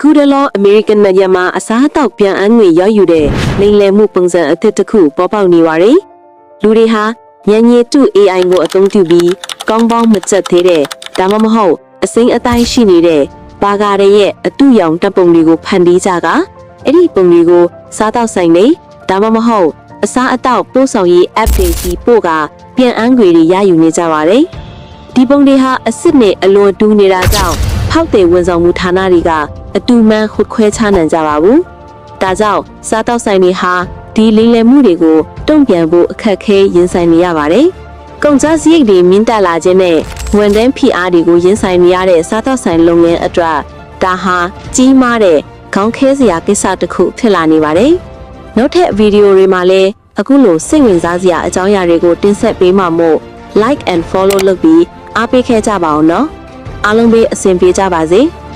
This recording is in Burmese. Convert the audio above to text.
အခုတလောအမေရိကန်နိုင်ငံမှာအစားအသောက်ပြန်အန်းငွေရောက်ယူတဲ့လိမ်လည်မှုပုံစံအသစ်တစ်ခုပေါ်ပေါက်နေပါတယ်။လူတွေဟာဉာဏ်ရည်တု AI ကိုအသုံးပြုပြီးကောင်းပေါင်းမကျက်သေးတဲ့ဒါမှမဟုတ်အစိမ်းအတိုင်းရှိနေတဲ့ဘာဂါတွေရဲ့အတုရောင်တပ်ပုံတွေကိုဖန်တီးကြကအဲ့ဒီပုံတွေကိုစားတော့ဆိုင်နေဒါမှမဟုတ်အစားအသောက်ပို့ဆောင်ရေး app တွေစီပို့ကပြန်အန်းငွေတွေရယူနေကြပါတယ်။ဒီပုံတွေဟာအစ်စ်နဲ့အလွန်တူးနေတာကြောင့်ဖောက်တဲ့ဝန်ဆောင်မှုဌာနတွေက အတူမှန်ခွတ်ခွဲချနိုင်ကြပါဘူး။ဒါကြောင့်စားတော့ဆိုင်တွေဟာဒီလိမ်လည်မှုတွေကိုတုံ့ပြန်ဖို့အခက်အခဲရင်ဆိုင်နေရပါတယ်။ကုန်ကျစရိတ်တွေမြင့်တက်လာခြင်းနဲ့ဝန်ထမ်းဖိအားတွေကိုရင်ဆိုင်နေရတဲ့စားတော့ဆိုင်လုပ်ငန်းအတွက်ဒါဟာကြီးမားတဲ့ခေါင်းခဲစရာကိစ္စတစ်ခုဖြစ်လာနေပါတယ်။နောက်ထပ်ဗီဒီယိုတွေမှာလည်းအခုလိုစိတ်ဝင်စားစရာအကြောင်းအရာတွေကိုတင်ဆက်ပေးမှာမို့ like and follow လုပ်ပြီးအားပေးခဲ့ကြပါအောင်နော်။အားလုံးပဲအဆင်ပြေကြပါစေ။